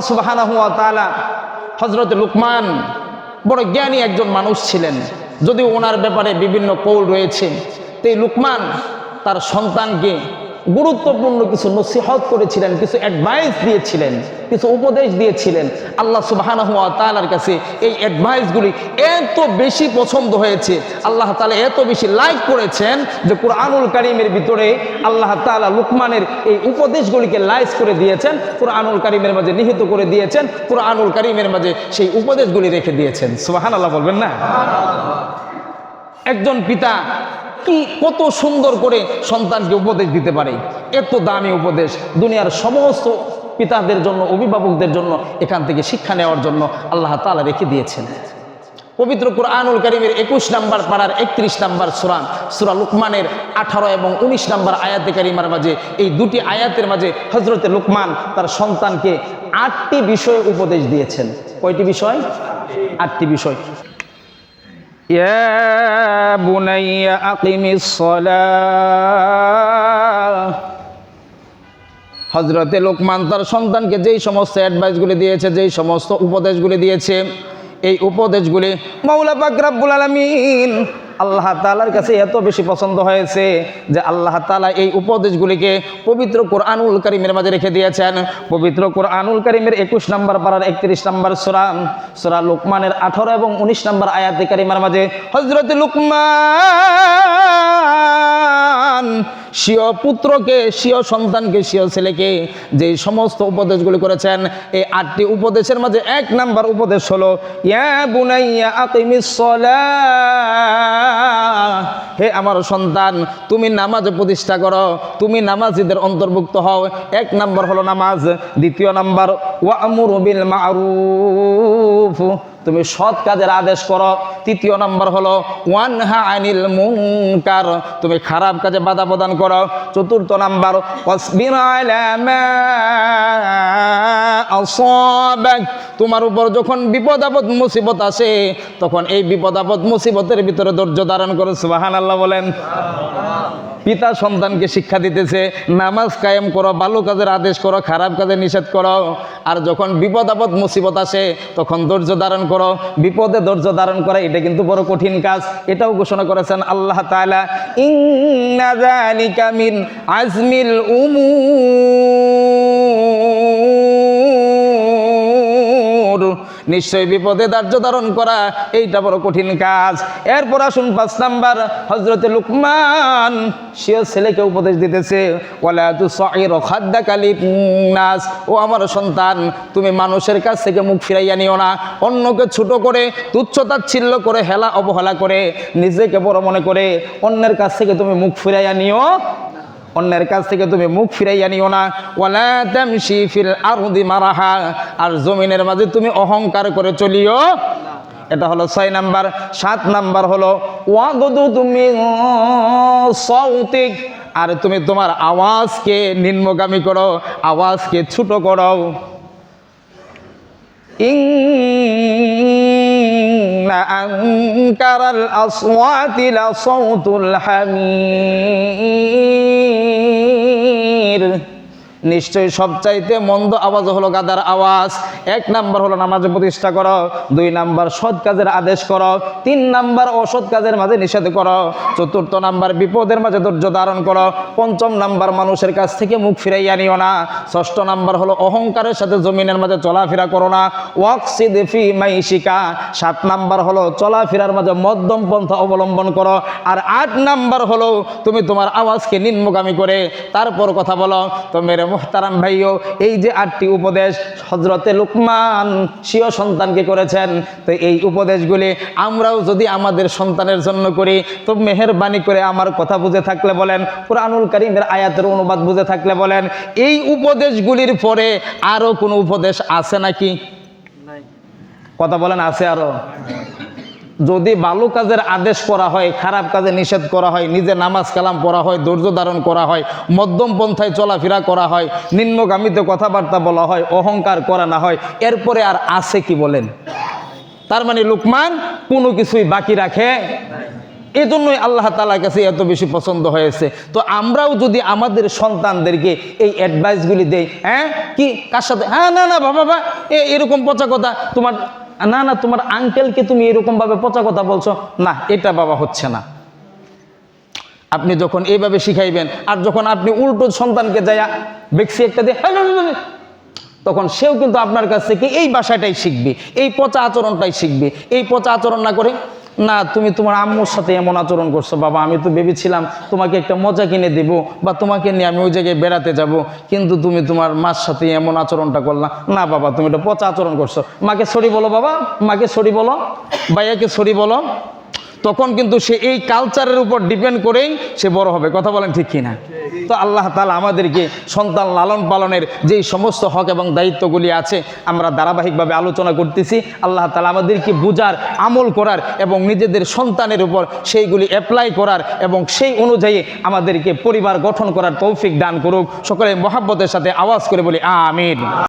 আল্লাহ তালা হজরত লুকমান বড় জ্ঞানী একজন মানুষ ছিলেন। যদি ওনার ব্যাপারে বিভিন্ন কৌল রয়েছে। তাই লুকমান তার সন্তানকে গুরুত্বপূর্ণ কিছু নসিহত করেছিলেন, কিছু অ্যাডভাইস দিয়েছিলেন, কিছু উপদেশ দিয়েছিলেন। আল্লাহ সুবাহানা হুয়া তালার কাছে এই অ্যাডভাইসগুলি এত বেশি পছন্দ হয়েছে। আল্লাহ তালা এত বেশি লাইক করেছেন যে কোরআনুল কারিমের ভিতরে আল্লাহ তালা লুকমানের এই উপদেশগুলিকে লাইস করে দিয়েছেন, কোরআনুল কারিমের মাঝে নিহিত করে দিয়েছেন, কোরআনুল কারিমের মাঝে সেই উপদেশগুলি রেখে দিয়েছেন। সুবাহান আল্লাহ বলবেন না? একজন পিতা কি কত সুন্দর করে সন্তানকে উপদেশ দিতে পারে। এত দামি উপদেশ। দুনিয়ার সমস্ত পিতাদের জন্য, অভিভাবকদের জন্য, এখান থেকে শিক্ষা নেওয়ার জন্য আল্লাহ তালা রেখে দিয়েছেন। পবিত্র কুরআনুল করিমের একুশ নাম্বার পাড়ার একত্রিশ নাম্বার সুরান সুরা লুকমানের আঠারো এবং উনিশ নাম্বার আয়াতে কারিমার মাঝে, এই দুটি আয়াতের মাঝে হজরতে লুকমান তার সন্তানকে আটটি বিষয় উপদেশ দিয়েছেন। কয়টি বিষয়? আটটি বিষয়। يا بني أقم الصلاة হজরতে লোকমান তার সন্তানকে যেই সমস্ত অ্যাডভাইসগুলি দিয়েছে যেই সমস্ত উপদেশগুলি দিয়েছে এই উপদেশগুলি মাওলা পাক রাব্বুল আলামিন আল্লাহ তালার কাছে এত বেশি পছন্দ হয়েছে যে আল্লাহ তালা এই উপদেশগুলিকে পবিত্র কোরআনুল করিমের মাঝে রেখে দিয়েছেন। পবিত্র কোরআনুল করিমের একুশ নম্বর পাড়ার একত্রিশ নম্বর সোরা সোরা লুকমানের আঠারো এবং উনিশ নম্বর আয়াতে কারিমের মাঝে হজরত লুকমান স্বীয় পুত্রকে, স্বীয় সন্তানকে, স্বীয় ছেলেকে যে সমস্ত উপদেশগুলি করেছেন, এই আটটি উপদেশের মাঝে এক নাম্বার উপদেশ হলো, ইয়া বুনাইয়া হে আমার সন্তান, তুমি নামাজ প্রতিষ্ঠা করো, তুমি নামাজিদের অন্তর্ভুক্ত হও। এক নাম্বার হলো নামাজ। দ্বিতীয় নাম্বার ওয়ামুর বিল মারুফ। তুমি সৎ কাজের আদেশ করো। তৃতীয় নম্বর হলো, ওয়ানহা আনিল মুনকার, তুমি খারাপ কাজে বাধা প্রদান করো। চতুর্থ নাম্বার তোমার উপর যখন বিপদ, আপদ, মুসিবত আসে, তখন এই বিপদ, আপদ, মুসিবতের ভিতরে ধৈর্য ধারণ করো। সুবহানাল্লাহ বলেন। পিতা সন্তানকে শিক্ষা দিতেছে, নামাজ কায়েম করো, ভালো কাজের আদেশ করো, খারাপ কাজে নিষেধ করো। আর যখন বিপদ আপদ, মুসিবত আসে, তখন ধৈর্য ধারণ করো। বিপদে ধৈর্য ধারণ করা এটা কিন্তু বড় কঠিন কাজ। এটাও ঘোষণা করেছেন আল্লাহ তালা মিন আজমিল উমুর। নিশ্চয় বিপদে দার্য ধারণ করা এইটা বড় কঠিন কাজ। এরপর আসুন পাঁচ নাম্বার হজরতে লুকমান সে ছেলেকে উপদেশ দিতেছে নাস ও আমার সন্তান, তুমি মানুষের কাছ থেকে মুখ ফিরাইয়া নিও না। অন্যকে ছোট করে তুচ্ছতাচ্ছিল্য করে, হেলা অবহেলা করে, নিজেকে বড় মনে করে, অন্যের কাছ থেকে তুমি মুখ ফিরাইয়া নিও। অন্যের কাছ থেকে তুমি মুখ ফিরাইয়া নিও না। ওয়ালা তামশি আরদি মারাহা। আর জমিনের মাঝে তুমি অহংকার করে চলিও। এটা হলো ছয় নাম্বার। সাত নাম্বার হলো ওয়াগদু তুমি সৌতিক আর তুমি তোমার আওয়াজকে নিম্নগামী করো, আওয়াজকে ছোট করো। أنكر الأصوات لصوت الحمير. নিশ্চয়ই সবচাইতে মন্দ আওয়াজ হলো গাদার আওয়াজ। এক নাম্বার হলো নামাজ প্রতিষ্ঠা করো, দুই নাম্বার সৎ কাজের আদেশ করো, তিন নাম্বার অসৎ কাজের মাঝে নিষেধ করো, চতুর্থ নাম্বার বিপদের মাঝে ধৈর্য ধারণ করো, পঞ্চম নাম্বার মানুষের কাছ থেকে মুখ ফিরাইয়া নিও না, ষষ্ঠ নাম্বার হলো অহংকারের সাথে জমিনের মাঝে চলাফেরা করো না, ওয়াকসিদ ফি মাইশিকা, সাত নাম্বার হলো চলাফেরার মাঝে মধ্যম পন্থা অবলম্বন করো, আর আট নাম্বার হলো তুমি তোমার আওয়াজকে নিম্নগামী করে, তারপর কথা বলো, তো মেরে মোহতারাম ভাইও এই যে আটটি উপদেশ হজরতে লুকমান স্বীয় সন্তানকে করেছেন। তো এই উপদেশগুলি আমরাও যদি আমাদের সন্তানের জন্য করি তো মেহরবানি করে আমার কথা বুঝে থাকলে বলেন কোরআনুল করিমের আয়াতের অনুবাদ বুঝে থাকলে বলেন এই উপদেশগুলির পরে আরও কোনো উপদেশ আছে নাকি? কথা বলেন আছে আরও? যদি ভালো কাজের আদেশ করা হয়, খারাপ কাজে নিষেধ করা হয়, নিজে নামাজ কালাম পড়া হয়, ধৈর্য ধারণ করা হয়, মধ্যম পন্থায় চলাফেরা করা হয়, নিম্নগামীতে কথাবার্তা বলা হয়, অহংকার করা না হয়, এরপরে আর আছে কি বলেন? তার মানে লুকমান কোনো কিছুই বাকি রাখে এই জন্যই আল্লাহ তালার কাছে এত বেশি পছন্দ হয়েছে। তো আমরাও যদি আমাদের সন্তানদেরকে এই অ্যাডভাইসগুলি দেই হ্যাঁ? কি? কার সাথে? হ্যাঁ না না, বাবা বা এরকম পচা কথা, তোমার না না, তোমার আঙ্কেলকে তুমি এরকমভাবে পচা কথা বলছো। না, এটা বাবা হচ্ছে না। আপনি যখন এইভাবে শিখাইবেন, আর যখন আপনি উল্টো সন্তানকে দেয়া বেক্সি একটা দিয়ে তখন সেও কিন্তু আপনার কাছ থেকে এই ভাষাটাই শিখবে, এই পচা আচরণটাই শিখবে। এই পচা আচরণ না করে না, তুমি তোমার আম্মুর সাথে এমন আচরণ করছ, বাবা, আমি তো ভেবেছিলাম তোমাকে একটা মজা কিনে দেবো বা তোমাকে নিয়ে আমি ওই জায়গায় বেড়াতে যাব, কিন্তু তুমি তোমার মার সাথে এমন আচরণটা করলাম না, বাবা, তুমি এটা পচা আচরণ করছ। মাকে সরি বলো, বাবা, মাকে সরি বলো, ভাইয়াকে সরি বলো। তখন কিন্তু সে এই কালচারের উপর ডিপেন্ড করেই সে বড় হবে। কথা বলেন ঠিক কিনা? তো আল্লাহ তালা আমাদেরকে সন্তান লালন পালনের যেই সমস্ত হক এবং দায়িত্বগুলি আছে, আমরা ধারাবাহিকভাবে আলোচনা করতেছি। আল্লাহ তালা আমাদেরকে বুঝার আমল করার এবং নিজেদের সন্তানের উপর সেইগুলি অ্যাপ্লাই করার এবং সেই অনুযায়ী আমাদেরকে পরিবার গঠন করার তৌফিক দান করুক। সকলে মহাব্বতের সাথে আওয়াজ করে বলি, আমিন।